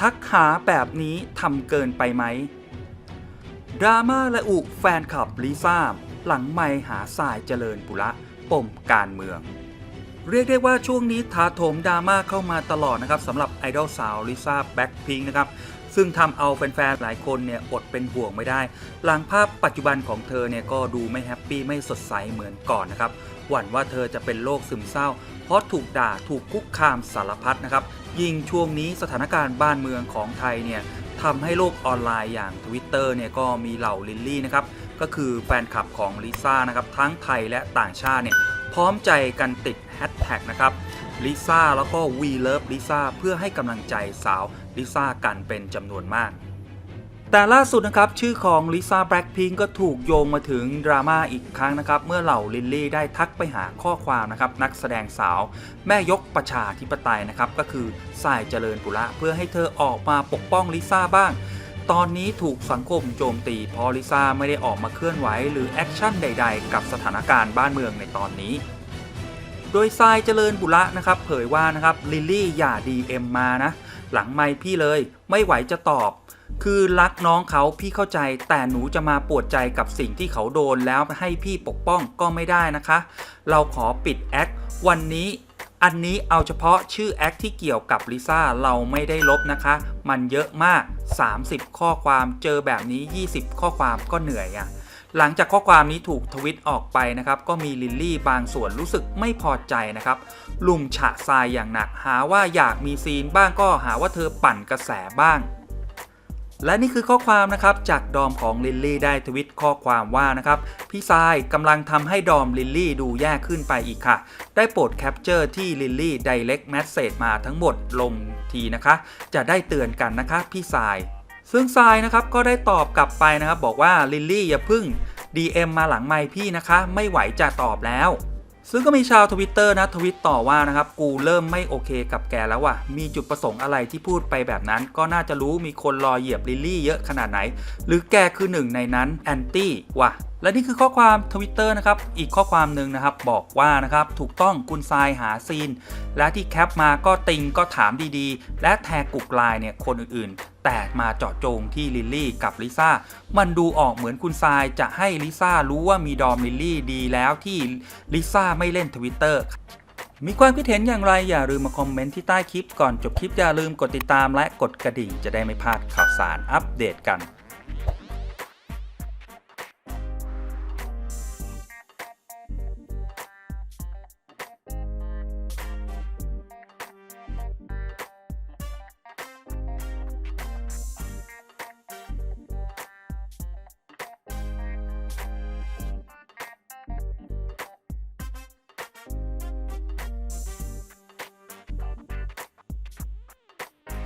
ทักหาแบบนี้ทำเกินไปไหมดราม่าและอุแฟนคลับลิซ่าหลังไม่หาสายเจริญปุระปมการเมือง เรียกได้ว่าช่วงนี้ถาโถมดราม่าเข้ามาตลอดนะครับสำหรับไอดอลสาวลิซ่าแบ็คพิงนะครับ ซึ่งทำเอาแฟนๆ หลายคนเนี่ยอดเป็นห่วงไม่ได้ หลังภาพปัจจุบันของเธอเนี่ยก็ดูไม่แฮปปี้ไม่สดใสเหมือนก่อนนะครับ หวั่นว่าเธอจะเป็นโรคซึมเศร้า เพราะถูกด่าถูกคุกคามสารพัดนะครับ ยิ่งช่วงนี้สถานการณ์บ้านเมืองของไทยเนี่ยทำให้โลกออนไลน์อย่าง Twitter เนี่ยก็มีเหล่าลิลลี่นะครับ ก็คือแฟนคลับของลิซ่านะครับทั้งไทยและต่างชาติเนี่ยพร้อมใจกันติดแฮชแท็กนะครับ ลิซ่าแล้วก็ We Love ลิซ่าเพื่อให้กำลังใจสาวลิซ่ากันเป็นจำนวนมาก แต่ล่าสุดนะครับ ชื่อของลิซ่าแบล็ k พิงก็ถูกโยงมาถึงดราม่าอีกครั้งนะครับ เมื่อเหล่าลิลลี่ได้ทักไปหาข้อความนะครับ นักแสดงสาว แม่ยกประชาธิปไตยนะครับ ก็คือสายเจริญปุระเพื่อให้เธอออกมาปกป้องลิซ่าบ้างตอนนี้ถูกสังคมโจมตีเพราะลิซ่าไม่ได้ออกมาเคลื่อนไหวหรือแอคชั่นใด ๆ กับสถานการณ์บ้านเมืองในตอนนี้ โดยทรายเจริญบุระนะครับเผยว่านะครับลิลลี่อย่า DM มมานะ หลังไม่พี่เลยไม่ไหวจะตอบ คือรักน้องเขาพี่เข้าใจ แต่หนูจะมาปวดใจกับสิ่งที่เขาโดนแล้วให้พี่ปกป้องก็ไม่ได้นะคะ เราขอปิดแอควันนี้อันนี้เอาเฉพาะชื่อแอคที่เกี่ยวกับลิซ่าเราไม่ได้ลบนะคะ มันเยอะมาก 30 ข้อความเจอแบบนี้ 20 ข้อความก็เหนื่อยอะ หลังจากข้อความนี้ถูกทวิตออกไปนะครับ ก็มีลิลลี่บางส่วนรู้สึกไม่พอใจนะครับ ลุมฉะทรายอย่างหนัก หาว่าอยากมีซีนบ้างก็หาว่าเธอปั่นกระแสบ้าง และนี่คือข้อความนะครับจากดอมของลิลลี่ได้ทวิตข้อความว่านะครับ พี่ทรายกำลังทำให้ดอมลิลลี่ดูแย่ขึ้นไปอีกค่ะ ได้โปรดแคปเจอร์ที่ลิลลี่ direct message มาทั้งหมดลงทีนะคะ จะได้เตือนกันนะคะ พี่ทราย ซึ่งทรายนะครับก็ได้ตอบกลับไปนะครับ บอกว่าลิลลี่อย่าพึ่ง DM มาหลังไมค์พี่นะคะ ไม่ไหวจะตอบแล้ว ซึ่งก็มีชาวทวิตเตอร์นะทวิตต่อว่านะครับ กูเริ่มไม่โอเคกับแกแล้วว่ะ มีจุดประสงค์อะไรที่พูดไปแบบนั้น ก็น่าจะรู้มีคนรอเหยียบลิลลี่เยอะขนาดไหน หรือแกคือหนึ่งในนั้นแอนตี้ว่ะและนี่คือข้อความทวิตเตอร์นะครับ อีกข้อความหนึ่งนะครับบอกว่านะครับ ถูกต้องคุณทรายหาซีน และที่แคปมาก็ติงก็ถามดีๆ และแท็กกุกไลน์เนี่ยคนอื่น แต่มาเจาะจงที่ลิลลี่กับลิซ่า มันดูออกเหมือนคุณทรายจะให้ลิซ่ารู้ว่ามีดอมลิลลี่ดีแล้วที่ลิซ่าไม่เล่นทวิตเตอร์มีความคิดเห็นอย่างไรอย่าลืมมาคอมเมนต์ที่ใต้คลิปก่อนจบคลิปอย่าลืมกดติดตามและกดกระดิ่งจะได้ไม่พลาดข่าวสารอัปเดตกัน